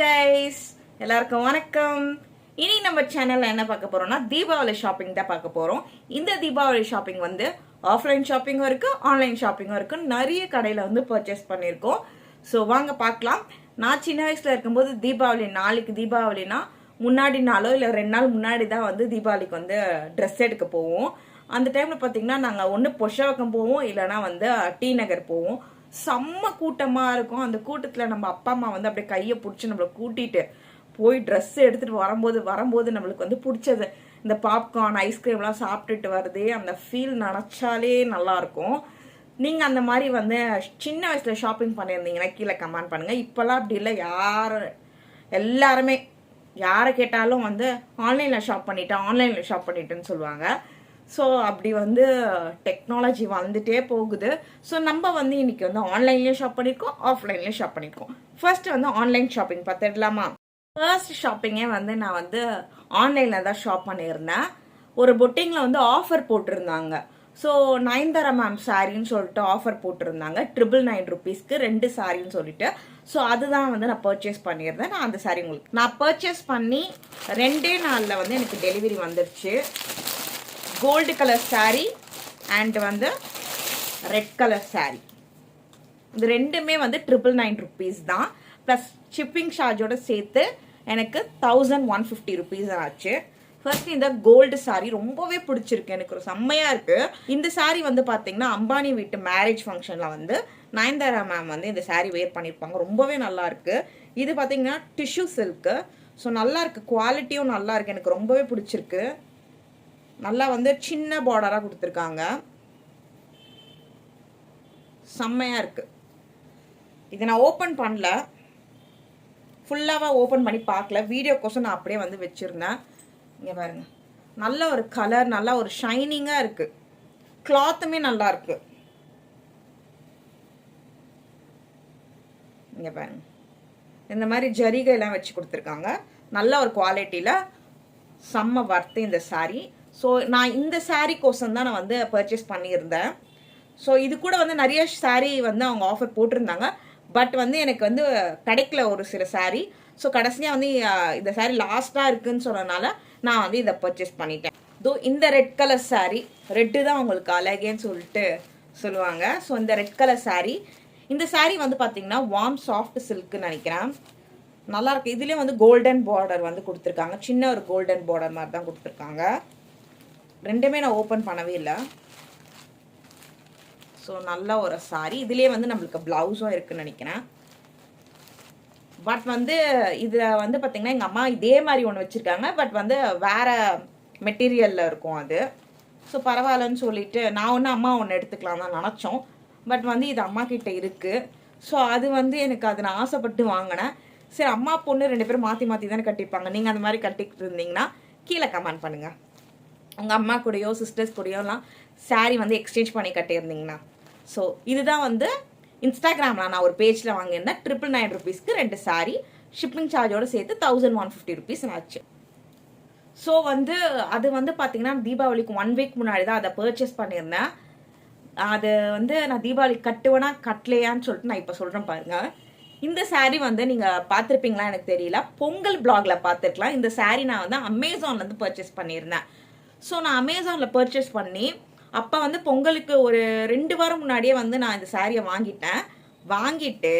Guys எல்லாருக்கும் வணக்கம். இனி நம்ம சேனல்ல என்ன பார்க்க போறோம்னா தீபாவளி ஷாப்பிங் தான் பார்க்க போறோம். இந்த தீபாவளி ஷாப்பிங் வந்து ஆஃப்லைன் ஷாப்பிங்கும் இருக்குது ஆன்லைன் ஷாப்பிங்கும் இருக்குது நிறைய கடையில் வந்து பர்ச்சேஸ் பண்ணியிருக்கோம் ஸோ வாங்க பார்க்கலாம். நான் சின்ன வயசில் இருக்கும்போது தீபாவளி நாளைக்கு தீபாவளினா முன்னாடி நாளோ இல்லை ரெண்டு நாள் முன்னாடி தான் வந்து தீபாவளிக்கு வந்து ட்ரெஸ் எடுக்க போவோம். அந்த டைமில் பார்த்தீங்கன்னா நாங்கள் ஒன்று பொஷவக்கம் போவோம் இல்லைன்னா வந்து டி நகர் போவோம். செம்ம கூட்டமாக இருக்கும். அந்த கூட்டத்தில் நம்ம அப்பா அம்மா வந்து அப்படியே கையை பிடிச்சி நம்மளை கூட்டிகிட்டு போய் ட்ரெஸ் எடுத்துகிட்டு வரும்போது வரும்போது நம்மளுக்கு வந்து பிடிச்சது. இந்த பாப்கார்ன் ஐஸ்கிரீம்லாம் சாப்பிட்டுட்டு வருதே அந்த ஃபீல் நினச்சாலே நல்லாயிருக்கும். நீங்கள் அந்த மாதிரி வந்து சின்ன வயசில் ஷாப்பிங் பண்ணியிருந்தீங்கன்னா கீழே கமெண்ட் பண்ணுங்கள் இப்போல்லாம் அப்படி இல்லை. யார் எல்லாருமே யாரை கேட்டாலும் வந்து ஆன்லைனில் ஷாப் பண்ணிட்டேன் ஆன்லைனில் ஷாப் பண்ணிட்டேன்னு சொல்லுவாங்க. ஸோ அப்படி வந்து டெக்னாலஜி வந்துட்டே போகுது. ஸோ நம்ம வந்து இன்னைக்கு வந்து ஆன்லைன்லேயும் ஷாப் பண்ணியிருக்கோம் ஆஃப்லைன்லேயும் ஷாப் பண்ணியிருக்கோம். ஃபர்ஸ்ட் வந்து ஆன்லைன் ஷாப்பிங் பார்த்துடலாமா? ஃபர்ஸ்ட் ஷாப்பிங்கே வந்து நான் வந்து ஆன்லைனில் தான் ஷாப் பண்ணியிருந்தேன். ஒரு பொட்டிங்கில் வந்து ஆஃபர் போட்டிருந்தாங்க. ஸோ நயன்தாரா மேம் சாரின்னு சொல்லிட்டு ஆஃபர் போட்டிருந்தாங்க. ட்ரிபிள் நைன் ருபீஸ்க்கு ரெண்டு சாரின்னு சொல்லிட்டு. ஸோ அதுதான் வந்து நான் பர்ச்சேஸ் பண்ணியிருந்தேன். நான் அந்த சாரி உங்களுக்கு நான் பர்ச்சேஸ் பண்ணி ரெண்டே நாளில் வந்து எனக்கு டெலிவரி வந்துடுச்சு கோல்டு கலர் சாரி அண்ட் வந்து ரெட் கலர் சாரி இது ரெண்டுமே வந்து ட்ரிபிள் நைன் ருபீஸ் தான். ப்ளஸ் ஷிப்பிங் சார்ஜோடு சேர்த்து எனக்கு தௌசண்ட் ஒன் ஃபிஃப்டி ருபீஸ் ஆச்சு. ஃபர்ஸ்ட் இந்த கோல்டு சாரீ ரொம்பவே பிடிச்சிருக்கு எனக்கு. ஒரு செம்மையாக இருக்குது இந்த சாரீ வந்து பார்த்தீங்கன்னா அம்பானி வீட்டு மேரேஜ் ஃபங்க்ஷனில் வந்து நயன்தாரா மேம் வந்து இந்த சாரீ வேர் பண்ணியிருப்பாங்க ரொம்பவே நல்லாயிருக்கு இது பார்த்தீங்கன்னா டிஷ்யூ சில்க்கு ஸோ நல்லாயிருக்கு குவாலிட்டியும் நல்லாயிருக்கு எனக்கு ரொம்பவே பிடிச்சிருக்கு. நல்லா வந்து சின்ன பார்டராக கொடுத்துருக்காங்க. செம்மையாக இருக்குது இதை நான் ஓப்பன் பண்ணல. ஃபுல்லாக ஓப்பன் பண்ணி பார்க்கல. வீடியோக்கோசம் நான் அப்படியே வந்து வச்சுருந்தேன். இங்கே பாருங்க. நல்ல ஒரு கலர் நல்லா ஒரு ஷைனிங்காக இருக்குது கிளாத்துமே நல்லா இருக்கு. இங்கே பாருங்க. இந்த மாதிரி ஜரிகைலாம் வச்சு கொடுத்துருக்காங்க. நல்ல ஒரு குவாலிட்டியில் செம்ம வர்த்து இந்த சாரீ ஸோ நான் இந்த சாரீ கோசம் தான் நான் வந்து பர்ச்சேஸ் பண்ணியிருந்தேன். ஸோ இது கூட வந்து நிறைய சாரீ வந்து அவங்க ஆஃபர் போட்டிருந்தாங்க. பட் வந்து எனக்கு வந்து கிடைக்கல ஒரு சில saree. ஸோ கடைசியாக வந்து இந்த saree லாஸ்ட்டாக இருக்குன்னு சொன்னனால நான் வந்து இதை பர்ச்சேஸ் பண்ணிட்டேன். தோ இந்த ரெட் கலர் saree ரெட்டு தான் உங்களுக்கு அழகேன்னு சொல்லிட்டு சொல்லுவாங்க. ஸோ இந்த ரெட் கலர் saree இந்த saree வந்து பார்த்தீங்கன்னா வார்ம் சாஃப்ட் சில்க்குன்னு நினைக்கிறேன். நல்லா இருக்கு. வந்து கோல்டன் பார்டர் வந்து கொடுத்துருக்காங்க. சின்ன ஒரு கோல்டன் பார்டர் மாதிரி தான் கொடுத்துருக்காங்க. ரெண்டுமே நான் ஓப்பன் பண்ணவே இல்லை. ஸோ நல்ல ஒரு சாரி இதுலேயே வந்து நம்மளுக்கு ப்ளவுஸும் இருக்குன்னு நினைக்கிறேன். பட் வந்து இதில் வந்து பார்த்தீங்கன்னா எங்கள் அம்மா இதே மாதிரி ஒன்று வச்சுருக்காங்க. பட் வந்து வேற மெட்டீரியலில் இருக்கும் அது. ஸோ பரவாயில்லன்னு சொல்லிட்டு நான் ஒன்று அம்மா ஒன்று எடுத்துக்கலாம் தான் நினச்சோம். பட் வந்து இது அம்மா கிட்டே இருக்குது ஸோ அது வந்து எனக்கு அது நான் ஆசைப்பட்டு வாங்கினேன். சரி அம்மா பொண்ணு ரெண்டு பேரும் மாற்றி மாற்றி தானே கட்டிப்பாங்க. நீங்கள் அந்த மாதிரி கட்டிக்கிட்டு இருந்தீங்கன்னா கீழே கமெண்ட் பண்ணுங்கள் உங்கள் அம்மா கூடயோ சிஸ்டர்ஸ் கூடயோலாம் saree வந்து எக்ஸ்சேஞ்ச் பண்ணி கட்டியிருந்தீங்கன்னா. ஸோ இதுதான் வந்து இன்ஸ்டாகிராமில் நான் ஒரு பேஜில் வாங்கியிருந்தேன். ட்ரிபிள் நைன் ருபீஸ்க்கு ரெண்டு saree. ஷிப்பிங் சார்ஜோடு சேர்த்து தௌசண்ட் ஒன் ஃபிஃப்டி ருபீஸ் ஆச்சு. ஸோ வந்து அது வந்து பார்த்தீங்கன்னா தீபாவளிக்கு ஒன் வீக் முன்னாடி தான் அதை பர்ச்சேஸ் பண்ணியிருந்தேன். அது வந்து நான் தீபாவளி கட்டுவேனா கட்டலையான்னு சொல்லிட்டு நான் இப்போ சொல்கிறேன் பாருங்கள் இந்த சாரீ வந்து நீங்கள் பார்த்துருப்பீங்களா எனக்கு தெரியல. பொங்கல் பிளாக்ல பார்த்துருக்கலாம். இந்த சாரீ நான் வந்து அமேசான்லேருந்து பர்ச்சேஸ் பண்ணியிருந்தேன். ஸோ நான் அமேசானில் பர்ச்சேஸ் பண்ணி அப்போ வந்து பொங்கலுக்கு ஒரு ரெண்டு வாரம் முன்னாடியே வந்து நான் இந்த சாரியை வாங்கிட்டேன். வாங்கிட்டு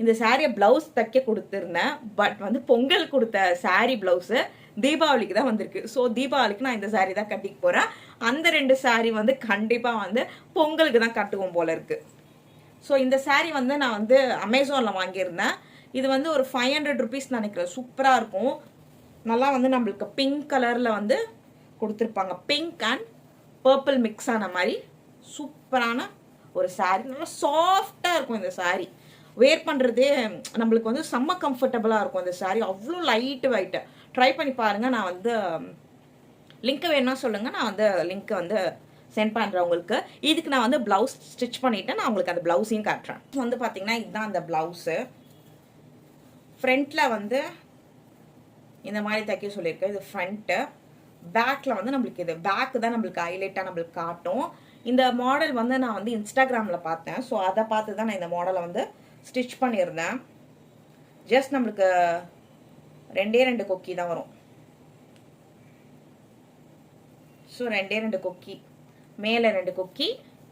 இந்த சாரியை ப்ளவுஸ் தைக்க கொடுத்துருந்தேன். பட் வந்து பொங்கல் கொடுத்த சாரி ப்ளவுஸு தீபாவளிக்கு தான் வந்திருக்கு. ஸோ தீபாவளிக்கு நான் இந்த சாரி தான் கட்டிக்க போகிறேன் அந்த ரெண்டு சாரி வந்து கண்டிப்பாக வந்து பொங்கலுக்கு தான் கட்டுவோம் போல இருக்குது ஸோ இந்த சாரி வந்து நான் வந்து அமேசானில் வாங்கியிருந்தேன். இது வந்து ஒரு ஃபைவ் ஹண்ட்ரட் ருபீஸ் நினைக்கிறேன். சூப்பராக இருக்கும். நல்லா வந்து நம்மளுக்கு பிங்க் கலரில் வந்து கொடுத்துருப்பாங்க. பிங்க் அண்ட் பர்பிள் மிக்ஸ் ஆன மாதிரி சூப்பரான ஒரு saree. நல்லா சாஃப்டாக இருக்கும் இந்த saree. வேர் பண்ணுறதே நம்மளுக்கு வந்து செம்ம கம்ஃபர்டபுளாக இருக்கும் இந்த saree. அவ்வளோ லைட்டு வைட்டு ட்ரை பண்ணி பாருங்கள் நான் வந்து லிங்க்கு வேணும்னா சொல்லுங்கள் நான் வந்து லிங்க்கை வந்து சென்ட் பண்ணுறேன் உங்களுக்கு. இதுக்கு நான் வந்து ப்ளவுஸ் ஸ்டிச் பண்ணிவிட்டு நான் உங்களுக்கு அந்த ப்ளவுஸையும் காட்டுறேன். வந்து பார்த்தீங்கன்னா இதுதான் அந்த ப்ளவுஸு ஃப்ரண்ட்டில் வந்து இந்த மாதிரி தைக்க சொல்லியிருக்கேன். இது ஃப்ரண்ட்டு பேக்கில் வந்து நம்மளுக்கு இது பேக்கு தான் நம்மளுக்கு ஹைலைட்டாக நம்மளுக்கு காட்டும். இந்த மாடல் வந்து நான் வந்து இன்ஸ்டாகிராமில் பார்த்தேன். ஸோ அதை பார்த்து தான் நான் இந்த மாடலை வந்து ஸ்டிச் பண்ணியிருந்தேன். ஜஸ்ட் நம்மளுக்கு ரெண்டே ரெண்டு கொக்கி தான் வரும். ஸோ ரெண்டே ரெண்டு கொக்கி. மேலே ரெண்டு கொக்கி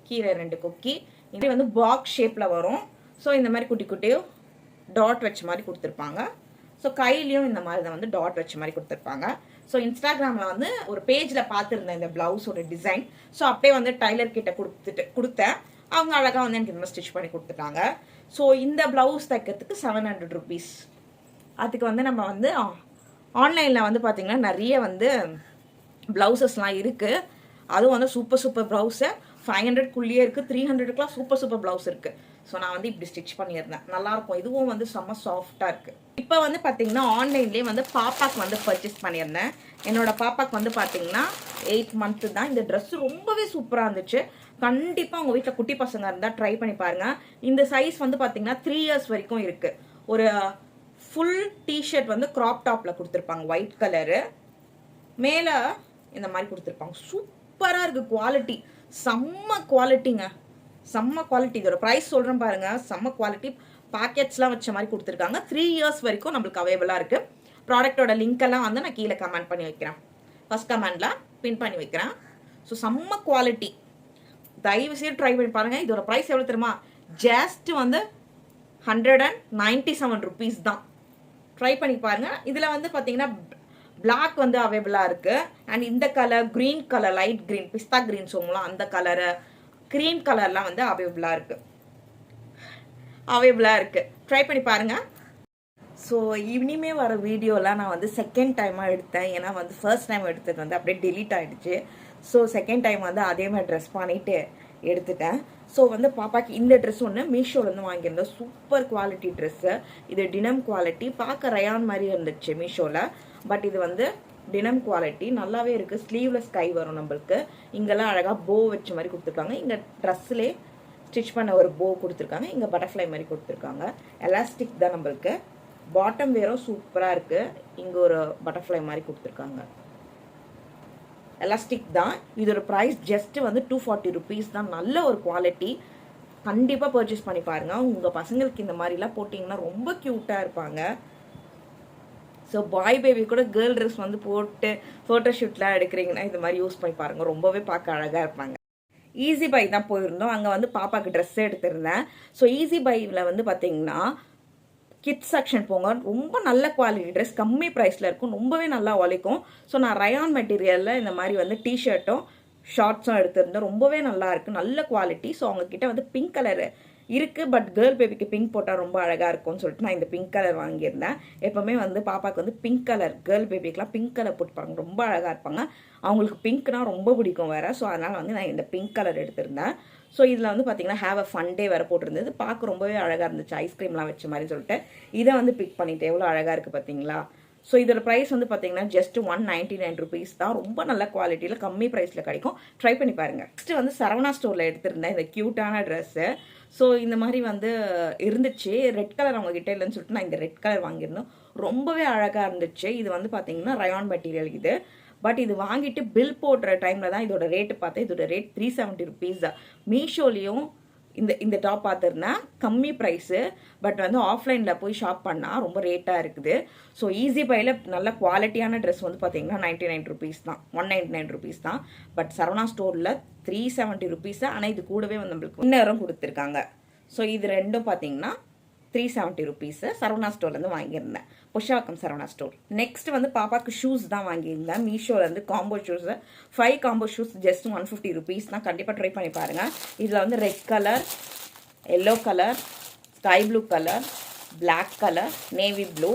கீழே ரெண்டு கொக்கி. இது வந்து பாக்ஸ் ஷேப்பில் வரும். ஸோ இந்த மாதிரி குட்டி குட்டியும் டாட் வச்ச மாதிரி கொடுத்துருப்பாங்க. ஸோ கையிலையும் இந்த மாதிரி தான் வந்து டாட் வச்ச மாதிரி கொடுத்துருப்பாங்க. ஸோ இன்ஸ்டாகிராமில் வந்து ஒரு பேஜில் பார்த்துருந்தேன் இந்த ப்ளவுஸோட டிசைன் ஸோ அப்படியே வந்து டைலர் கிட்ட கொடுத்துட்டு கொடுத்தேன். அவங்க அழகாக வந்து எனக்கு இந்த ஸ்டிச் பண்ணி கொடுத்துட்டாங்க. ஸோ இந்த ப்ளவுஸ் தைக்கிறதுக்கு செவன் ஹண்ட்ரட் ருபீஸ் அதுக்கு வந்து நம்ம வந்து ஆன்லைனில் வந்து பார்த்திங்கன்னா நிறைய வந்து ப்ளவுசஸ்லாம் இருக்குது அதுவும் வந்து சூப்பர் சூப்பர் ப்ளவுஸு ஃபைவ் ஹண்ட்ரட்குள்ளேயே இருக்குது த்ரீ ஹண்ட்ரடுக்குலாம் சூப்பர் சூப்பர் ப்ளவுஸ் இருக்குது ஸோ நான் வந்து இப்படி ஸ்டிச் பண்ணியிருந்தேன். நல்லாயிருக்கும். இதுவும் வந்து செம்ம சாஃப்டாக இருக்குது இப்போ வந்து பார்த்தீங்கன்னா ஆன்லைன்லேயே வந்து பாப்பாக்கு வந்து பர்ச்சேஸ் பண்ணியிருந்தேன். என்னோட பாப்பாக்கு வந்து பார்த்தீங்கன்னா எயிட் மந்த்து தான். இந்த ட்ரெஸ் ரொம்பவே சூப்பராக இருந்துச்சு. கண்டிப்பாக உங்கள் வீட்டில் குட்டி பசங்க இருந்தால் ட்ரை பண்ணி பாருங்கள் இந்த சைஸ் வந்து பார்த்தீங்கன்னா த்ரீ இயர்ஸ் வரைக்கும் இருக்குது ஒரு ஃபுல் டிஷர்ட் வந்து க்ராப் டாப்பில் கொடுத்துருப்பாங்க. ஒயிட் கலரு மேலே இந்த மாதிரி கொடுத்துருப்பாங்க. சூப்பராக இருக்குது குவாலிட்டி செம்ம குவாலிட்டிங்க செம்ம குவாலிட்டி இதோட ப்ரைஸ் சொல்கிறேன் பாருங்க. செம்ம குவாலிட்டி பாக்கெட்ஸ்லாம் வச்ச மாதிரி கொடுத்துருக்காங்க. த்ரீ இயர்ஸ் வரைக்கும் நம்மளுக்கு அவைலபிளாக இருக்குது ப்ராடக்டோட லிங்கெல்லாம் வந்து நான் கீழே கமெண்ட் பண்ணி வைக்கிறேன். ஃபர்ஸ்ட் கமெண்டில் பின் பண்ணி வைக்கிறேன். ஸோ செம்ம குவாலிட்டி தயவு செய்து ட்ரை பண்ணி பாருங்கள் இதோட ப்ரைஸ் எவ்வளோ தெரியுமா? ஜஸ்ட் வந்து hundred and ninety seven rupees தான். ட்ரை பண்ணி பாருங்கள் இதில் வந்து பார்த்தீங்கன்னா பிளாக் வந்து அவைலபிளாக இருக்குது அண்ட் இந்த colour green colour light green pista green சொல்லுவோம் அந்த கலரு க்ரீம் கலர்லாம் வந்து அவைலபிளாக இருக்குது அவைலபிளாக இருக்குது ட்ரை பண்ணி பாருங்கள் ஸோ இனிமே வர வீடியோலாம் நான் வந்து செகண்ட் டைமாக எடுத்தேன். ஏன்னா வந்து ஃபர்ஸ்ட் டைம் எடுத்தது வந்து அப்படியே டெலீட் ஆகிடுச்சு ஸோ செகண்ட் டைம் வந்து அதே மாதிரி ட்ரெஸ் பண்ணிட்டு எடுத்துட்டேன். ஸோ வந்து பாப்பாக்கு இந்த ட்ரெஸ் ஒன்று மீஷோலேருந்து வாங்கியிருந்தோம். சூப்பர் குவாலிட்டி ட்ரெஸ்ஸு இது டினம் குவாலிட்டி பார்க்க ரயான் மாதிரி இருந்துச்சு மீஷோவில் பட் இது வந்து டினம் குவாலிட்டி நல்லாவே இருக்குது ஸ்லீவ்லெஸ் கை வரும் நம்மளுக்கு. இங்கெல்லாம் அழகாக போ வச்ச மாதிரி கொடுத்துருக்காங்க. இங்கே ட்ரெஸ்ஸிலே ஸ்டிச் பண்ண ஒரு போ கொடுத்துருக்காங்க. இங்கே பட்டர்ஃப்ளை மாதிரி கொடுத்துருக்காங்க. எலாஸ்டிக் தான் நம்மளுக்கு. பாட்டம் வேறும் சூப்பராக இருக்குது இங்கே ஒரு பட்டர்ஃப்ளை மாதிரி கொடுத்துருக்காங்க. எலாஸ்டிக் தான். இதோட ப்ரைஸ் ஜஸ்ட் வந்து டூ ஃபார்ட்டி ருபீஸ் தான். நல்ல ஒரு குவாலிட்டி கண்டிப்பாக பர்ச்சேஸ் பண்ணி பாருங்க. உங்கள் பசங்களுக்கு இந்த மாதிரிலாம் போட்டிங்கன்னா ரொம்ப க்யூட்டாக இருப்பாங்க. ஸோ பாய் பேபி கூட கேர்ள் ட்ரெஸ் வந்து போட்டு ஃபோட்டோஷூட்லாம் எடுக்கிறீங்கன்னா இது மாதிரி யூஸ் பண்ணி பாருங்கள் ரொம்பவே பார்க்க அழகாக இருப்பாங்க. ஈஸி பை தான் போயிருந்தோம். அங்கே வந்து பாப்பாக்கு ட்ரெஸ் எடுத்திருந்தேன். ஸோ ஈஸி பையில் வந்து பார்த்தீங்கன்னா கிட்ஸ் செக்ஷன் போங்க. ரொம்ப நல்ல குவாலிட்டி ட்ரெஸ் கம்மி ப்ரைஸில் இருக்கும். ரொம்பவே நல்லா உழைக்கும். ஸோ நான் ரயான் மெட்டீரியலில் இந்த மாதிரி வந்து டிஷர்ட்டும் ஷார்ட்ஸும் எடுத்திருந்தேன். ரொம்பவே நல்லா இருக்கு. நல்ல குவாலிட்டி ஸோ அவங்கக்கிட்ட வந்து பிங்க் கலர் இருக்குது பட் கேர்ள் பேபிக்கு பிங்க் போட்டால் ரொம்ப அழகாக இருக்கும்னு சொல்லிட்டு நான் இந்த பிங்க் கலர் வாங்கியிருந்தேன். எப்போவுமே வந்து பாப்பாவுக்கு வந்து பிங்க் கலர் கேர்ள் பேபிக்கெலாம் பிங்க் கலர் போட்டுப்பாங்க. ரொம்ப அழகாக இருப்பாங்க. அவங்களுக்கு பிங்க்னால் ரொம்ப பிடிக்கும் வேறு. ஸோ அதனால் வந்து நான் இந்த பிங்க் கலர் எடுத்திருந்தேன். ஸோ இதில் வந்து பார்த்தீங்கன்னா ஹேவ் அ ஃபன் டே வேறு போட்டிருந்தது. பார்க்க ரொம்பவே அழகாக இருந்துச்சு. ஐஸ்கிரீம்லாம் வச்ச மாதிரி சொல்லிட்டு. இதை வந்து பிக் பண்ணிவிட்டு எவ்வளோ அழகாக இருக்குது பார்த்தீங்களா ஸோ இதோட ப்ரைஸ் வந்து பார்த்தீங்கன்னா just one ninety nine rupees தான். ரொம்ப நல்ல குவாலிட்டியில் கம்மி ப்ரைஸில் கிடைக்கும். ட்ரை பண்ணி பாருங்கள் நெக்ஸ்ட் வந்து சரவணா ஸ்டோரில் எடுத்திருந்தேன். இந்த க்யூட்டான ட்ரெஸ்ஸு ஸோ இந்த மாதிரி வந்து இருந்துச்சு. ரெட் கலர் அவங்க கிட்டே இல்லைன்னு சொல்லிட்டு நான் இந்த ரெட் கலர் வாங்கியிருந்தோம். ரொம்பவே அழகாக இருந்துச்சு. இது வந்து பார்த்தீங்கன்னா ரயான் மெட்டீரியல் இது. பட் இது வாங்கிட்டு பில் போடுற டைமில் தான் இதோட ரேட்டு பார்த்தேன். இதோட ரேட் த்ரீ செவன்ட்டி ருபீஸ் தான். மீஷோலையும் இந்த இந்த டாப் பார்த்துருந்தேன். கம்மி ப்ரைஸு பட் வந்து ஆஃப்லைனில் போய் ஷாப் பண்ணால் ரொம்ப ரேட்டாக இருக்குது. ஸோ ஈஸி பையில் நல்ல குவாலிட்டியான ட்ரெஸ் வந்து பார்த்தீங்கன்னா நைன்ட்டி நைன் ருபீஸ் தான். ஒன் நைன்ட்டி நைன் ருபீஸ் தான். பட் சரவணா ஸ்டோரில் த்ரீ செவன்ட்டி ருபீஸ் ஆனால் இது கூடவே வந்து நம்மளுக்கு இன்னரும் கொடுத்துருக்காங்க. ஸோ இது ரெண்டும் பார்த்தீங்கன்னா த்ரீ செவன்ட்டி ருபீஸு சரவணா ஸ்டோர்லேருந்து வாங்கியிருந்தேன். புஷாக்கம் சரவணா ஸ்டோர் நெக்ஸ்ட் வந்து பாப்பாவுக்கு ஷூஸ் தான் வாங்கியிருந்தேன். மீஷோலேருந்து combo shoes five combo shoes just one fifty rupees தான். கண்டிப்பாக ட்ரை பண்ணி பாருங்கள் இதில் வந்து red colour yellow colour sky blue colour black colour navy blue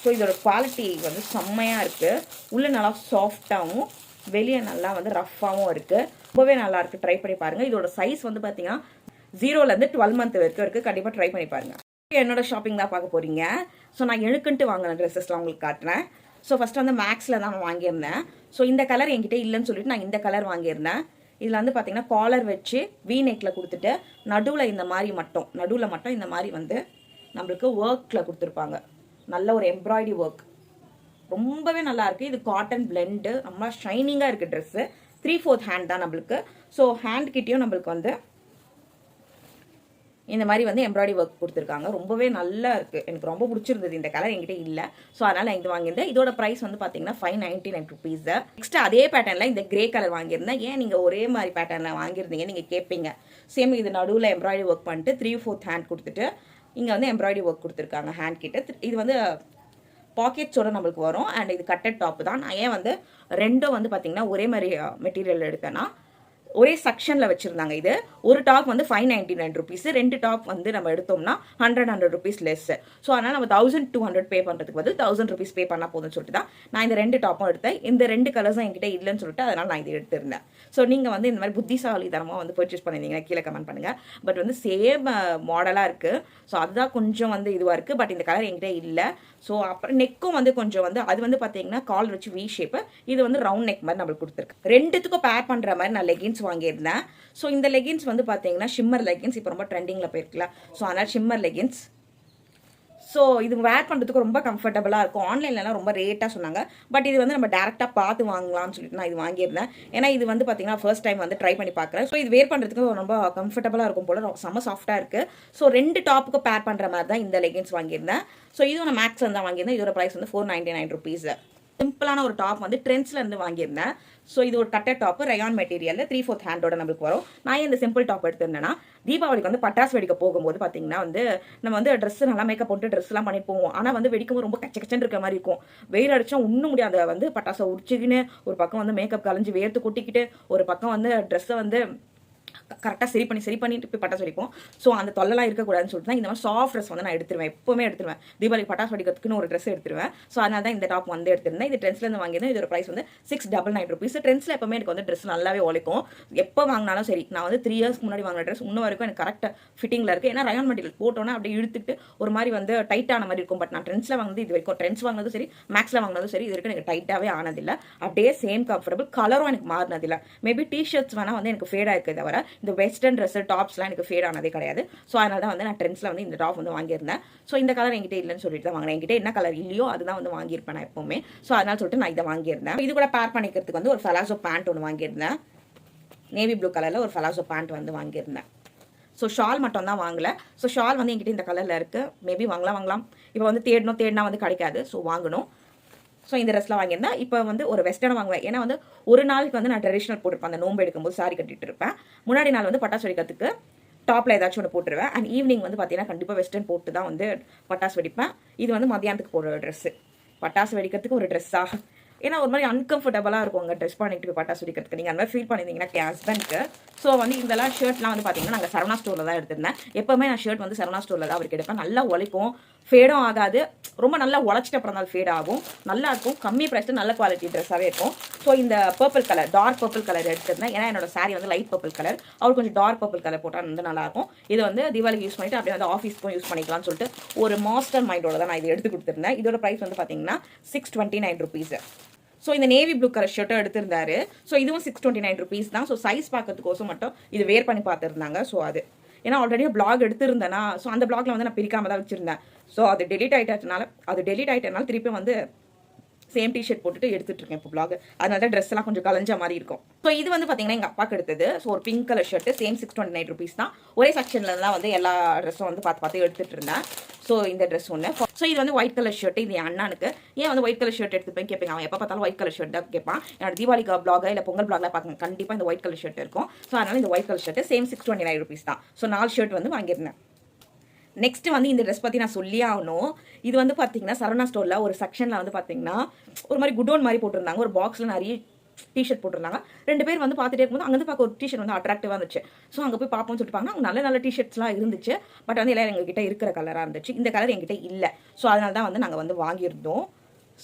so இதோட குவாலிட்டி வந்து செம்மையாக இருக்குது உள்ளே நல்லா சாஃப்டாகவும் வெளியே நல்லா வந்து ரஃப்பாகவும் இருக்குது ரொம்பவே நல்லா இருக்குது ட்ரை பண்ணி பாருங்கள் இதோட சைஸ் வந்து பார்த்தீங்கன்னா ஜீரோலேருந்து டுவெல் மந்த் வரைக்கும் இருக்குது கண்டிப்பாக ட்ரை பண்ணி பாருங்கள் என்னோட ஷாப்பிங் தான் பார்க்க போகிறீங்க ஸோ நான் எழுக்குன்ட்டு வாங்கின ட்ரெஸ்ஸஸ்லாம் உங்களுக்கு காட்டுறேன். ஸோ ஃபஸ்ட்டு வந்து மேக்ஸில் தான் நான் வாங்கியிருந்தேன். ஸோ இந்த கலர் என்கிட்ட இல்லைன்னு சொல்லிட்டு நான் இந்த கலர் வாங்கியிருந்தேன். இதில் வந்து பார்த்தீங்கன்னா காலர் வச்சு வி நெக்கில் கொடுத்துட்டு நடுவில் இந்த மாதிரி மட்டும் நடுவில் மட்டும் இந்த மாதிரி வந்து நம்மளுக்கு ஒர்க்கில் கொடுத்துருப்பாங்க. நல்ல ஒரு எம்ப்ராய்டி ஒர்க் ரொம்பவே நல்லா இருக்கு. இது காட்டன் பிளெண்டு ரொம்ப ஷைனிங்காக இருக்குது ட்ரெஸ்ஸு த்ரீ ஃபோர்த் ஹேண்ட் தான் நம்மளுக்கு. ஸோ ஹேண்ட் கிட்டேயும் நம்மளுக்கு வந்து இந்த மாதிரி வந்து எம்ப்ராய்டரி ஒர்க் கொடுத்துருக்காங்க. ரொம்பவே நல்லா இருக்குது எனக்கு ரொம்ப பிடிச்சிருந்தது. இந்த கலர் என்கிட்ட இல்லை. ஸோ அதனால் நான் இது வாங்கியிருந்தேன். இதோட ப்ரைஸ் வந்து பார்த்தீங்கன்னா five ninety nine rupees next அதே பேட்டர்னில் இந்த கிரே கலர் வாங்கியிருந்தேன். ஏன் நீங்கள் ஒரே மாதிரி பேட்டர்னில் வாங்கியிருந்தீங்க நீங்கள் கேட்பீங்க சேம் இது நடுவில் எம்ப்ராய்டரி ஒர்க் பண்ணிட்டு த்ரீ ஃபோர்த் ஹேண்ட் கொடுத்துட்டு இங்கே வந்து எம்ப்ராய்டரி ஒர்க் கொடுத்துருக்காங்க ஹேண்ட் கிட்ட. இது வந்து பாக்கெட்ஸோட நம்மளுக்கு வரும். அண்ட் இது கட்டட் டாப் தான். நான் ஏன் வந்து ரெண்டும் வந்து பார்த்தீங்கன்னா ஒரே மாதிரி uh, மெட்டீரியல் எடுத்தேன்னா ஒரே செக்ஷனில் வச்சுருந்தாங்க இது. ஒரு டாப் வந்து ஃபைவ் நைன்டி நைன் ருபீஸ் ரெண்டு டாப் வந்து நம்ம எடுத்தோம்னா hundred hundred rupees less so அதனால் நம்ம தௌசண்ட் டூ ஹண்ட்ரட் பே பண்ணுறதுக்கு பதில் தௌசண்ட் ருபீஸ் பே பண்ணால் போதும்னு சொல்லிட்டு தான் நான் இந்த ரெண்டு டாப்பும் எடுத்தேன். இந்த ரெண்டு கலர்ஸும் என்கிட்ட இல்லைன்னு சொல்லிட்டு அதனால் நான் இது எடுத்திருந்தேன். ஸோ நீங்கள் வந்து இந்த மாதிரி புத்திசாலித்தனமாக வந்து பர்ச்சேஸ் பண்ணியிருந்தீங்கன்னா கீழே கமெண்ட் பண்ணுங்கள் பட் வந்து சேம் மாடலாக இருக்குது ஸோ அதுதான் கொஞ்சம் வந்து இதுவாக இருக்குது பட் இந்த கலர் என்கிட்ட இல்லை. ஸோ அப்புறம் நெக்கும் வந்து கொஞ்சம் வந்து அது வந்து பார்த்தீங்கன்னா கால் வச்சு வி ஷேப்பு இது வந்து ரவுண்ட் நெக் மாதிரி நம்மளுக்கு கொடுத்துருக்கு. ரெண்டுத்துக்கும் பேர் பண்ணுற மாதிரி நான் லெகின்ஸ் வாங்கியிருந்தேன். ஸோ இந்த லெகின்ஸ் வந்து பார்த்தீங்கன்னா ஷிம்மர் லெகின்ஸ் இப்போ ரொம்ப ட்ரெண்டிங்கில் போயிருக்கலாம் ஸோ அதனால் ஷிம்மர் லெகின்ஸ் ஸோ இது வேர் பண்ணுறதுக்கு ரொம்ப கம்ஃபர்டபுளாக இருக்கும். ஆன்லைன்லலாம் ரொம்ப ரேட்டாக சொன்னாங்க. பட் இது வந்து நம்ம டேரெக்டாக பார்த்து வாங்கலாம்னு சொல்லிட்டு நான் இது வாங்கியிருந்தேன். ஏன்னா இது வந்து பார்த்தீங்கன்னா ஃபர்ஸ்ட் டைம் வந்து ட்ரை பண்ணி பார்க்குறேன் ஸோ இது வேர் பண்ணுறதுக்கு ரொம்ப கம்ஃபர்டபுளாக இருக்கும் போல. ரொம்ப செம்ம சாஃப்ட்டாக இருக்குது ஸோ ரெண்டு டாப்புக்கு பேர் பண்ணுற மாதிரி தான் இந்த லெகின்ஸ் வாங்கியிருந்தேன். ஸோ இதுவும் நான் மேக்ஸ் தான் வாங்கியிருந்தேன். இதோட ப்ரைஸ் வந்து ஃபோர் நைன்டி நைன் ருபீஸ் சிம்பிளான ஒரு டாப் வந்து ட்ரெண்ட்ஸ்ல இருந்து வாங்கியிருந்தேன். ஸோ இது ஒரு cutter top rayon material three fourth ஹேண்டோட நம்மளுக்கு வரும். நான் ஏன் இந்த சிம்பிள் டாப் எடுத்திருந்தேன்னா தீபாவளிக்கு வந்து பட்டாசு வெடிக்க போகும்போது பார்த்தீங்கன்னா வந்து நம்ம வந்து ட்ரெஸ் நல்லா மேக்கப் போட்டு ட்ரெஸ்லாம் பண்ணிட்டு போவோம். ஆனால் வந்து வெடிக்கும் போது ரொம்ப கச்ச கச்சன் இருக்கிற மாதிரி இருக்கும். வெயில் அடிச்சா ஒன்றும் முடியாது. வந்து பட்டாசை உடிச்சுக்கின்னு ஒரு பக்கம் வந்து மேக்கப் கலைஞ்சு வேர்த்து கொட்டிக்கிட்டு ஒரு பக்கம் வந்து ட்ரெஸ்ஸை வந்து கரெக்டாக சரி பண்ணி சரி பண்ணிட்டு போய் பட்டாசு வெடிப்போம். ஸோ அந்த தொல்லலாம் இருக்கக்கூடாதுன்னு சொல்லிட்டு தான் இந்த மாதிரி சாஃப்ட் ட்ரெஸ் வந்து நான் எடுத்துருவேன். எப்பவுமே எடுத்துருவேன். தீபாவளி பட்டாசு வெடிக்கிறதுக்குன்னு ஒரு ட்ரெஸ் எடுத்துருவேன். ஸோ அதனால தான் இந்த டாப் வந்து எடுத்திருந்தேன். இது ட்ரெண்ட்ஸ்லேருந்து வாங்கியிருந்தேன். இதோட ப்ரைஸ் வந்து சிக்ஸ் டபுள் நைன் ருபீஸ் ட்ரெண்ட்ஸில் எப்பவுமே எனக்கு வந்து ட்ரெஸ் நல்லாவே உழைக்கும் எப்போ வாங்கினாலும் சரி நான் வந்து த்ரீ இயர்ஸ்க்கு முன்னாடி வாங்கின ட்ரெஸ் இன்னும் வரைக்கும் எனக்கு கரெக்டாக ஃபிட்டிங்கில் இருக்குது ஏன்னா ரயான் மெட்டீரியல் போட்டோன்னா அப்படியே இழுத்துட்டு ஒரு மாதிரி வந்து டைட்டான மாதிரி இருக்கும். பட் நான் ட்ரெண்ட்ஸில் வாங்கினது இது வரைக்கும் ட்ரெண்ட்ஸ் வாங்கினதும் சரி மேக்ஸில் வாங்கினதும் சரி இது வரைக்கும் எனக்கு டைட்டாகவே ஆனதில்லை. அப்படியே சேம் கம்ஃபர்டபுள் கலரும் எனக்கு மாறினதில்லை. மேபி டிஷர்ட்ஸ் வேணால் வந்து எனக்கு ஃபேடாக இருக்குது தவிர இந்த வெஸ்டர்ன் ட்ரெஸ்ஸு டாப்ஸ்லாம் எனக்கு ஃபேட் ஆனதே கிடையாது. ஸோ அதனால தான் வந்து நான் ட்ரெண்ட்ஸில் வந்து இந்த டாப் வந்து வாங்கியிருந்தேன். ஸோ இந்த கலர் என்கிட்ட இல்லைன்னு சொல்லிட்டு தான் வாங்கினேன். என்கிட்ட என்ன கலர் இல்லையோ அதுதான் வந்து வாங்கியிருப்பேன் நான் எப்பவுமே. ஸோ அதனால சொல்லிட்டு நான் இதை வாங்கியிருந்தேன். இது கூட பேர் பண்ணிக்கிறதுக்கு வந்து ஒரு ஃபலாசோ பேண்ட் ஒன்று வாங்கியிருந்தேன். நேவி ப்ளூ கலரில் ஒரு ஃபலாசோ பேண்ட் வந்து வாங்கியிருந்தேன். ஸோ ஷால் மட்டும் தான் வாங்கலை. ஸோ ஷால் வந்து என்கிட்ட இந்த கலரில் இருக்குது மேபி வாங்கலாம் வாங்கலாம். இப்போ வந்து தேடணும் தேடினா வந்து கிடைக்காது. ஸோ வாங்கணும். ஸோ இந்த ட்ரெஸ்லாம் வாங்கியிருந்தேன் இப்போ வந்து ஒரு வெஸ்டர்ன் வாங்குவேன். ஏன்னா வந்து ஒரு நாளைக்கு வந்து நான் ட்ரெடிஷ்னல் போட்டிருப்பேன். அந்த நோம்பு எடுக்கும்போது சாரி கட்டிட்டு இருப்பேன். முன்னாடி நாள் வந்து பட்டாசு வெடிக்கிறதுக்கு டாப்பில் ஏதாச்சும் ஒன்று போட்டுருவேன். அண்ட் ஈவினிங் வந்து பார்த்தீங்கன்னா கண்டிப்பாக வெஸ்டர்ன் போட்டு தான் வந்து பட்டாசு வெடிப்பேன். இது வந்து மதியானத்துக்கு போடுற ட்ரெஸ்ஸு பட்டாசு வெடிக்கிறதுக்கு ஒரு ட்ரெஸ்ஸாக ஏன்னா ஒரு மாதிரி அன்கம்ஃபர்டபுளாக இருக்கும் அங்கே ட்ரெஸ் பண்ணிட்டு போய் பட்டாசு வெடிக்கிறதுக்கு. நீங்கள் அந்த மாதிரி ஃபீல் பண்ணியிருந்தீங்கன்னா என் ஹஸ்பண்ட்க்கு ஸோ வந்து இதெல்லாம் ஷர்ட்லாம் வந்து பார்த்தீங்கன்னா நாங்கள் சரவணா ஸ்டோரில் தான் எடுத்திருந்தேன். எப்போவுமே நான் ஷர்ட் வந்து சரவணா ஸ்டோரில் தான் அவருக்கு எடுப்பேன். நல்லா உழைக்கும் ஃபேடும் ஆகாது. ரொம்ப நல்லா உழைச்சிட்டு அப்புறம் தான் ஃபேட் ஆகும். நல்லா இருக்கும். கம்மி ப்ரைஸில் நல்ல குவாலிட்டி ட்ரெஸ்ஸாகவே இருக்கும். ஸோ இந்த purple colour dark purple colour எடுத்துருந்தேன். ஏன்னா என்னோட சாரி வந்து லைட் பர்பிள் கலர் அவர் கொஞ்சம் டார்க் பர்பிள் கலர் போட்டால் வந்து நல்லாயிருக்கும் இது வந்து தீபாவளிக்கு யூஸ் பண்ணிட்டு அப்படியே வந்து ஆஃபீஸ்க்கும் யூஸ் பண்ணிக்கலாம்னு சொல்லிட்டு ஒரு மாஸ்டர் மைண்டோட தான் நான் இது எடுத்து கொடுத்துருந்தேன். இதோட ப்ரைஸ் வந்து பார்த்தீங்கன்னா six twenty nine rupees so இந்த நேவி ப்ளூ கலர் ஷர்ட்டும் எடுத்திருந்தாரு. ஸோ இதுவும் சிக்ஸ் டுவெண்ட்டி நைன் ருபீஸ் தான். ஸோ சைஸ் பார்க்கறதுக்கோசம் மட்டும் இது வேர் பண்ணி பார்த்துருந்தாங்க. ஸோ அது. ஏன்னா ஆல்ரெடி பிளாக் எடுத்திருந்தேன்னா ஸோ அந்த பிளாக்ல வந்து நான் பிரிக்காம தான் வச்சிருந்தேன். ஸோ அது டெலிட் ஆகிட்டதுனால அது டெலிட் ஆகிட்டனால திருப்பி வந்து சேம் டிஷர்ட் போட்டுட்டு எடுத்துட்டு இருக்கேன் இப்போ பிளாக் அதனால தான் ட்ரெஸ் எல்லாம் கொஞ்சம் கலைஞ்ச மாதிரி இருக்கும். ஸோ இது வந்து பார்த்தீங்கன்னா எங்கள் அப்பாக்கு எடுத்தது. ஸோ ஒரு pink colour shirt same six twenty nine rupees தான். ஒரே செக்ஷன்ல தான் வந்து எல்லா ட்ரெஸ்ஸும் வந்து பார்த்து பார்த்து எடுத்துட்டு இருந்தேன். ஸோ இந்த ட்ரெஸ் ஒன்று ஸோ இது வந்து ஒயிட் கலர் ஷர்ட் இது என் அண்ணனுக்கு. ஏன் வந்து ஒயிட் கலர் ஷர்ட் எடுத்துப்பேன் கேட்பேன் அவன் எப்போ பார்த்தாலும் ஒயிட் கலர் ஷர்ட் தான் கேட்பான் என்னோட தீபாவளி பிளாக் இல்லை பொங்கல் பிளாக்ல பார்க்க கண்டிப்பாக இந்த ஒயிட் கலர் ஷர்ட் இருக்கும். ஸோ அதனால இந்த white colour shirt same six twenty nine rupees தான். ஸோ நாலு ஷர்ட் வந்து வாங்கியிருந்தேன். நெக்ஸ்ட் வந்து இந்த ட்ரெஸ் பற்றி நான் சொல்லியே ஆகணும். இது வந்து பார்த்தீங்கன்னா சரவணா ஸ்டோரில் ஒரு செக்ஷனில் வந்து பார்த்தீங்கன்னா ஒரு மாதிரி குடோன் மாதிரி போட்டிருந்தாங்க. ஒரு பாக்ஸில் நிறைய டிஷர்ட் போட்டிருந்தாங்க. ரெண்டு பேர் வந்து பார்த்துட்டே இருக்கும்போது அங்கே பார்க்க ஒரு டிஷர்ட் வந்து அட்ராக்டிவாக இருந்துச்சு. ஸோ அங்கே போய் பார்ப்போம்னு சொல்லிட்டு அங்கே நல்ல நல்ல டிஷர்ட்ஸ்லாம் இருந்துச்சு. பட் வந்து எல்லாம் எங்ககிட்ட இருக்கிற கலராக இருந்துச்சு. இந்த கலர் எங்ககிட்ட இல்லை. ஸோ அதனால தான் வந்து நாங்கள் வந்து வாங்கியிருந்தோம்.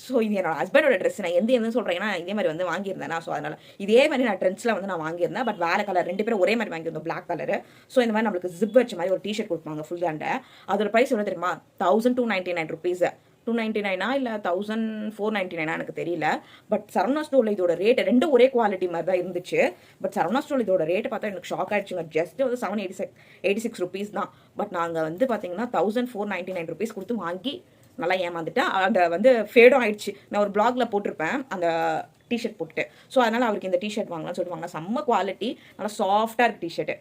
ஸோ இது என்னோட ஹஸ்பண்டோட ட்ரெஸ் நான் எந்த எதுவும் சொல்கிறேன்னா இதே மாதிரி வந்து வாங்கியிருந்தேன். ஸோ அதனால் இதே மாதிரி நான் ட்ரெண்ட்ஸில் வந்து நான் வாங்கியிருந்தேன். பட் வேறு கலர் ரெண்டு பேரும் ஒரே மாதிரி வாங்கியிருந்தோம் பிளாக் கலர் ஸோ இந்த மாதிரி நம்மளுக்கு ஜிப் வச்ச மாதிரி ஒரு டிஷர்ட் கொடுப்பாங்க ஃபுல் ஹேண்டை அதோட ப்ரைஸ் எவ்வளோ தெரியுமா? Thousand two ninety nine rupees two ninety நைனா இல்லை தௌசண்ட் ஃபோர் நைன்ட்டி நைனா எனக்கு தெரியல. பட் சரவணா ஸ்டோரில் இதோட ரேட்டு ரெண்டும் ஒரே குவாலிட்டி மாதிரி தான் இருந்துச்சு. பட் சரவணா ஸ்டோரில் இதோட ரேட்டு பார்த்தா எனக்கு ஷாக் ஆயிடுச்சுங்க. ஜஸ்ட் வந்து seven eighty six eighty six rupees தான். பட் நாங்கள் வந்து பார்த்தீங்கன்னா thousand four ninety nine rupees கொடுத்து வாங்கி நல்லா ஏமாந்துட்டேன் அந்த வந்து ஃபேடும் ஆயிடுச்சு. நான் ஒரு பிளாக்ல போட்டிருப்பேன். அந்த டிஷர்ட் போட்டுட்டு. ஸோ அதனால் அவருக்கு இந்த டிஷர்ட் வாங்கலாம்னு சொல்லிட்டு வாங்கினா செம்ம குவாலிட்டி நல்லா சாஃப்டாக இருக்கு டிஷர்ட்டு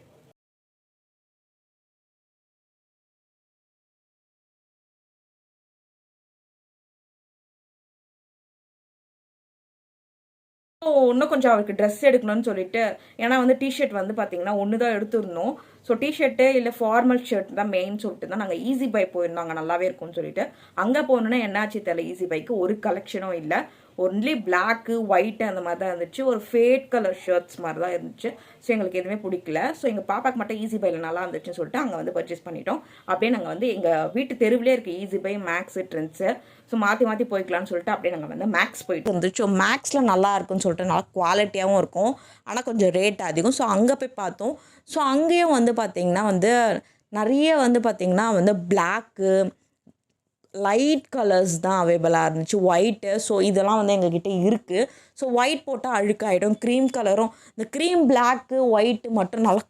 இன்னும் கொஞ்சம் அவருக்கு ட்ரெஸ் எடுக்கணும்னு சொல்லிட்டு. ஏன்னா வந்து டிஷர்ட் வந்து பார்த்தீங்கன்னா ஒன்று தான் எடுத்துருந்தோம் ஸோ டிஷர்ட்டு இல்லை ஃபார்மல் ஷர்ட் தான் மெயின் சொல்லிட்டு தான் நாங்கள் ஈஸி பை போயிருந்தோம் அங்கே நல்லாவே இருக்கும்னு சொல்லிட்டு. அங்கே போகணுன்னா என்னாச்சு தெரியல ஈஸி பைக்கு ஒரு கலெக்ஷனும் இல்லை. ஒன்லி பிளாக்கு ஒயிட்டு அந்த மாதிரி தான் இருந்துச்சு. ஒரு ஃபேட் கலர் ஷர்ட்ஸ் மாதிரி தான் இருந்துச்சு. ஸோ எங்களுக்கு எதுவுமே பிடிக்கல. ஸோ எங்கள் பாப்பாக்கு மட்டும் ஈஸி பையில் நல்லா இருந்துச்சுன்னு சொல்லிட்டு அங்கே வந்து பர்ச்சேஸ் பண்ணிட்டோம். அப்படியே நாங்கள் வந்து எங்கள் வீட்டு தெருவிலே இருக்குது Easy Buy Max Trends so மாற்றி மாற்றி போய்க்கலாம்னு சொல்லிட்டு அப்படியே நாங்கள் வந்து மேக்ஸ் போயிட்டு இருந்துச்சு மேக்ஸில் நல்லா இருக்குன்னு சொல்லிட்டு நல்லா குவாலிட்டியாகவும் இருக்கும். ஆனால் கொஞ்சம் ரேட் அதிகம். ஸோ அங்கே போய் பார்த்தோம். ஸோ அங்கேயும் வந்து பார்த்திங்கன்னா வந்து நிறைய வந்து பார்த்திங்கன்னா வந்து பிளாக்கு லைட் கலர்ஸ் தான் அவைலபிளாக இருந்துச்சு. ஒயிட்டு ஸோ இதெல்லாம் வந்து எங்ககிட்ட இருக்குது ஸோ ஒயிட் போட்டால் அழுக்காயிடும். க்ரீம் கலரும் இந்த க்ரீம் பிளாக்கு ஒயிட்டு மட்டும் நல்லா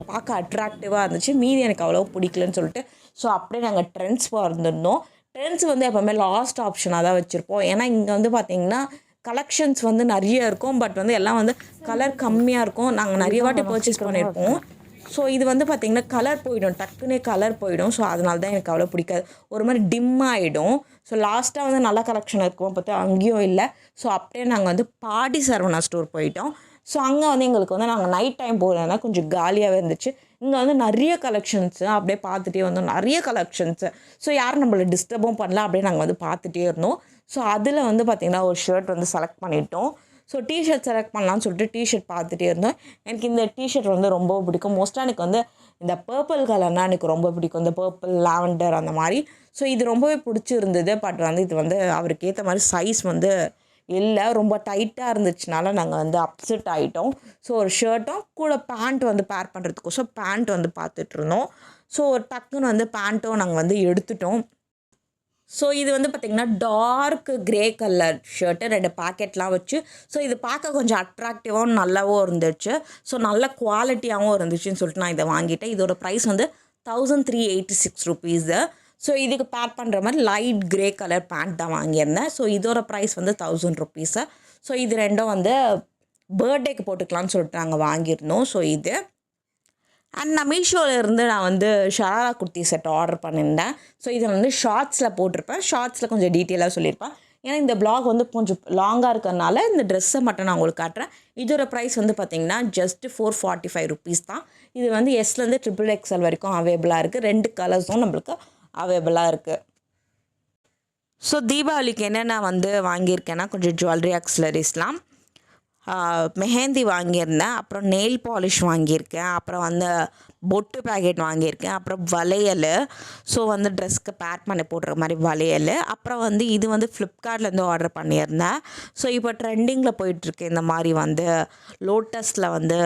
பார்க்க அட்ராக்டிவாக இருந்துச்சு. மீதி எனக்கு அவ்வளோ பிடிக்கலன்னு சொல்லிட்டு ஸோ அப்படியே நாங்கள் ட்ரெண்ட்ஸ் இருந்திருந்தோம் ட்ரெண்ட்ஸ் வந்து எப்போவுமே லாஸ்ட் ஆப்ஷனாக தான் வச்சுருப்போம். ஏன்னா இங்கே வந்து பார்த்திங்கன்னா கலெக்ஷன்ஸ் வந்து நிறைய இருக்கும். பட் வந்து எல்லாம் வந்து கலர் கம்மியாக இருக்கும். நாங்கள் நிறைய வாட்டி பர்ச்சேஸ் பண்ணியிருப்போம் ஸோ இது வந்து பார்த்திங்கன்னா கலர் போயிடும். டக்குனே கலர் போயிடும். ஸோ அதனால தான் எனக்கு அவ்வளோ பிடிக்காது. ஒரு மாதிரி டிம் ஆகிடும் ஸோ லாஸ்ட்டாக வந்து நல்ல கலெக்ஷன் இருக்கும். பார்த்தா அங்கேயும் இல்லை. ஸோ அப்படியே நாங்கள் வந்து பாடி சரவணா ஸ்டோர் போயிட்டோம். ஸோ அங்கே வந்து எங்களுக்கு வந்து நாங்கள் நைட் டைம் போகிறதுனா கொஞ்சம் காலியாகவே இருந்துச்சு. இங்கே வந்து நிறைய கலெக்ஷன்ஸு அப்படியே பார்த்துட்டே வந்தோம். நிறைய கலெக்ஷன்ஸு ஸோ யாரும் நம்மளை டிஸ்டர்பும் பண்ணல. அப்படியே நாங்கள் வந்து பார்த்துட்டே இருந்தோம். ஸோ அதில் வந்து பார்த்திங்கன்னா ஒரு ஷர்ட் வந்து செலக்ட் பண்ணிட்டோம். ஸோ டிஷர்ட் செலக்ட் பண்ணலான்னு சொல்லிட்டு டிஷர்ட் பார்த்துட்டே இருந்தோம் எனக்கு இந்த டிஷர்ட் வந்து ரொம்ப பிடிக்கும். மோஸ்ட்டாக எனக்கு வந்து இந்த பர்பிள் கலர்னால் எனக்கு ரொம்ப பிடிக்கும். இந்த பர்பிள் லாவெண்டர் அந்த மாதிரி. ஸோ இது ரொம்பவே பிடிச்சிருந்தது. பட் வந்து இது வந்து அவருக்கு ஏற்ற மாதிரி சைஸ் வந்து இல்லை. ரொம்ப டைட்டாக இருந்துச்சுனால நாங்கள் வந்து அப்செட் ஆகிட்டோம் ஸோ ஒரு ஷர்ட்டும் கூட பேண்ட் வந்து பேர் பண்ணுறதுக்கோசம் பேண்ட் வந்து பார்த்துட்ருந்தோம் ஸோ டக்குன்னு வந்து பேண்ட்டும் நாங்கள் வந்து எடுத்துட்டோம். ஸோ இது வந்து பார்த்திங்கன்னா டார்க் க்ரே கலர் ஷர்ட்டு ரெண்டு பாக்கெட்லாம் வச்சு ஸோ இது பார்க்க கொஞ்சம் அட்ராக்டிவாகவும் நல்லாவும் இருந்துச்சு. ஸோ நல்ல குவாலிட்டியாகவும் இருந்துச்சுன்னு சொல்லிட்டு நான் இதை வாங்கிட்டேன். இதோட ப்ரைஸ் வந்து thousand three eighty six rupees so இதுக்கு பேக் பண்ணுற மாதிரி லைட் க்ரே கலர் பேண்ட் தான் வாங்கியிருந்தேன். ஸோ இதோட ப்ரைஸ் வந்து தௌசண்ட் ருபீஸு ஸோ இது ரெண்டும் வந்து பர்த்டேக்கு போட்டுக்கலாம்னு சொல்லிட்டு நாங்கள் வாங்கியிருந்தோம். ஸோ இது அண்ட் நான் மீஷோவில் இருந்து நான் வந்து ஷராரா குர்த்தி செட் ஆர்டர் பண்ணியிருந்தேன். ஸோ இதை வந்து ஷார்ட்ஸில் போட்டிருப்பேன். ஷார்ட்ஸில் கொஞ்சம் டீட்டெயிலாக சொல்லியிருப்பேன். ஏன்னா இந்த பிளாக் வந்து கொஞ்சம் லாங்காக இருக்கிறனால இந்த ட்ரெஸ்ஸை மட்டும் நான் உங்களுக்கு காட்டுறேன். இதோட ப்ரைஸ் வந்து பார்த்திங்கன்னா just four forty five rupees தான். இது வந்து எஸ்லேருந்து ட்ரிபிள் எக்ஸ்எல் வரைக்கும் அவைலபிளாக இருக்குது ரெண்டு கலர்ஸும் நம்மளுக்கு அவைலபிளாக இருக்குது ஸோ தீபாவளிக்கு என்னென்ன வந்து வாங்கியிருக்கேன்னா கொஞ்சம் ஜுவல்லரி அக்ஸலரிஸ்லாம் மெஹந்தி வாங்கியிருந்தேன் அப்புறம் நெயில் பாலிஷ் வாங்கியிருக்கேன் அப்புறம் வந்து பொட்டு பேக்கெட் வாங்கியிருக்கேன் அப்புறம் வளையல். ஸோ வந்து ட்ரெஸ்க்கு பேக் பண்ணி போடுற மாதிரி வளையல். அப்புறம் வந்து இது வந்து ஃப்ளிப்கார்ட்லேருந்து ஆர்டர் பண்ணியிருந்தேன். ஸோ இப்போ ட்ரெண்டிங்கில் போயிட்டுருக்கு இந்த மாதிரி வந்து லோட்டஸில் வந்து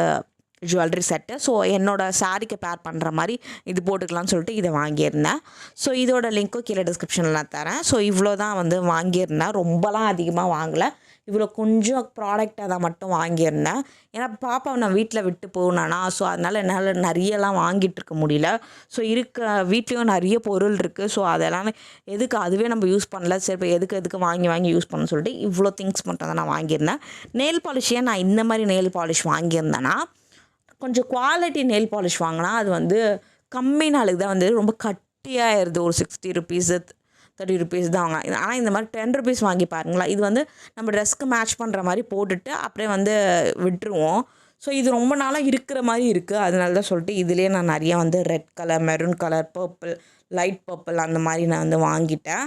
ஜுவல்லரி செட்டு ஸோ என்னோடய சாரிக்கு பேர் பண்ணுற மாதிரி இது போட்டுக்கலாம்னு சொல்லிட்டு இதை வாங்கியிருந்தேன். ஸோ இதோட லிங்க்கும் கீழே டிஸ்கிரிப்ஷனில் நான் தரேன். ஸோ இவ்வளோ தான் வந்து வாங்கியிருந்தேன். ரொம்பலாம் அதிகமாக வாங்கலை. இவ்வளோ கொஞ்சம் ப்ராடக்ட் அதை மட்டும் வாங்கியிருந்தேன். ஏன்னா பாப்பாவை நான் வீட்டில் விட்டு போனானா ஸோ அதனால் என்னால் நிறையலாம் வாங்கிட்டு இருக்க முடியல. ஸோ இருக்க வீட்லேயும் நிறைய பொருள் இருக்குது ஸோ அதெல்லாம் எதுக்கு அதுவே நம்ம யூஸ் பண்ணல? சரி இப்போ எதுக்கு எதுக்கு வாங்கி வாங்கி யூஸ் பண்ண சொல்லிட்டு இவ்வளோ திங்ஸ் மட்டும் தான் நான் வாங்கியிருந்தேன். நெயில் பாலிஷே நான் இந்த மாதிரி நெயில் பாலிஷ் வாங்கியிருந்தேன்னா கொஞ்சம் குவாலிட்டி நெயில் பாலிஷ் வாங்கினா அது வந்து கம்மி நாளுக்கு தான் வந்து ரொம்ப கட்டியாயிருது. ஒரு சிக்ஸ்டி ருபீஸு தேர்ட்டி ருபீஸ் தான் வாங்க. ஆனால் இந்த மாதிரி டென் ருபீஸ் வாங்கி பாருங்களா இது வந்து நம்ம ட்ரெஸ்க்கு மேட்ச் பண்ணுற மாதிரி போட்டுட்டு அப்படியே வந்து விட்டுருவோம். ஸோ இது ரொம்ப நாளாக இருக்கிற மாதிரி இருக்குது அதனால தான் சொல்லிட்டு இதுலேயே நான் நிறையா வந்து red colour maroon colour purple light purple அந்த மாதிரி நான் வந்து வாங்கிட்டேன்.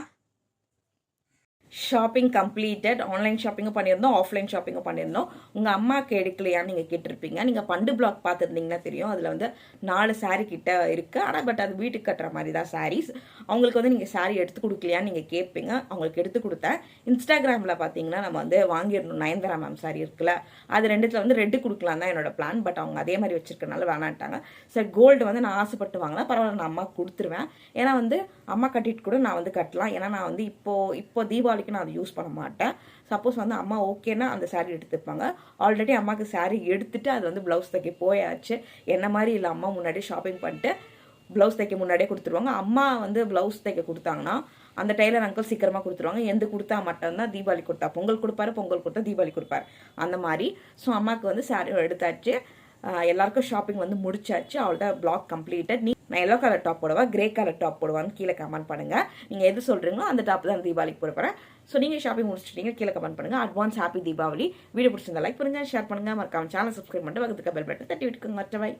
ஷாப்பிங் கம்ப்ளீட்டட் ஆன்லைன் ஷாப்பிங்கும் பண்ணியிருந்தோம் ஆஃப்லைன் ஷாப்பிங்கும் பண்ணியிருந்தோம். உங்கள் அம்மாவுக்கு எடுக்கலையான்னு நீங்கள் கேட்டிருப்பீங்க. நீங்கள் பண்டு பிளாக் பார்த்துருந்தீங்கன்னா தெரியும். அதில் வந்து நாலு saree கிட்ட இருக்குது ஆனால் பட் அது வீட்டுக்கு கட்டுற மாதிரி தான் சாரீஸ் அவங்களுக்கு வந்து நீங்கள் saree எடுத்து கொடுக்கலையான்னு நீங்கள் கேட்பீங்க. அவங்களுக்கு எடுத்து கொடுத்தேன். இன்ஸ்டாகிராமில் பார்த்தீங்கன்னா நம்ம வந்து வாங்கிடணும். நயன்தாரா மேம் saree இருக்குல்ல. அது ரெண்டுத்தில் வந்து ரெட்டு கொடுக்கலாம் தான் என்னோட பிளான் பட் அவங்க அதே மாதிரி வச்சிருக்கனால வேணான்ட்டாங்க. சரி கோல்டு வந்து நான் ஆசைப்பட்டு வாங்கினா பரவாயில்ல நான் அம்மா கொடுத்துருவேன். ஏன்னா வந்து அம்மா கட்டிட்டு கூட நான் வந்து கட்டலாம். ஏன்னா நான் வந்து இப்போது இப்போ தீபாவளிக்கு நான் அதை யூஸ் பண்ண மாட்டேன். சப்போஸ் வந்து அம்மா ஓகேன்னா அந்த சாரீ எடுத்துப்பாங்க. ஆல்ரெடி அம்மாவுக்கு சாரீ எடுத்துட்டு அது வந்து ப்ளவுஸ் தைக்க போயாச்சு. என்ன மாதிரி இல்லை அம்மா முன்னாடி ஷாப்பிங் பண்ணிட்டு ப்ளவுஸ் தைக்க முன்னாடியே கொடுத்துருவாங்க. அம்மா வந்து ப்ளவுஸ் தைக்க கொடுத்தாங்கன்னா அந்த டெய்லர் அங்கிள் சீக்கிரமாக கொடுத்துருவாங்க. எந்த கொடுத்தா மட்டும்தான் தீபாவளி கொடுத்தா. பொங்கல் கொடுப்பாரு பொங்கல் கொடுத்தா தீபாவளி கொடுப்பாரு. அந்த மாதிரி. ஸோ அம்மாவுக்கு வந்து saree எடுத்தாச்சு. எல்லாருக்கும் ஷாப்பிங் வந்து முடிச்சாச்சு. அவள்கிட்ட பிளாக் கம்ப்ளீட்டட் நீ நான் எல்லோ கலர் டாப் போடுவேன் கிரே கலர் டாப் போடுவான்னு கீழே கமெண்ட் பண்ணுங்கள் நீங்கள் எது சொல்கிறீங்களோ அந்த டாப் தான் தீபாவளிக்கு போட போகிறேன் ஸோ நீங்கள் ஷாப்பிங் முடிச்சிட்டீங்க கீழே கமெண்ட் பண்ணுங்க. அட்வான்ஸ் ஹாப்பி தீபாவளி வீடியோ பிடிச்சிருந்தா லைக் பண்ணுங்க ஷேர் பண்ணுங்க. மறக்காம சேனல் சப்ஸ்கிரைப் பண்ணிட்டு பக்கத்துக்கு பெல் பட்டன் தட்டி விட்டுக்கோங்க. மற்றவை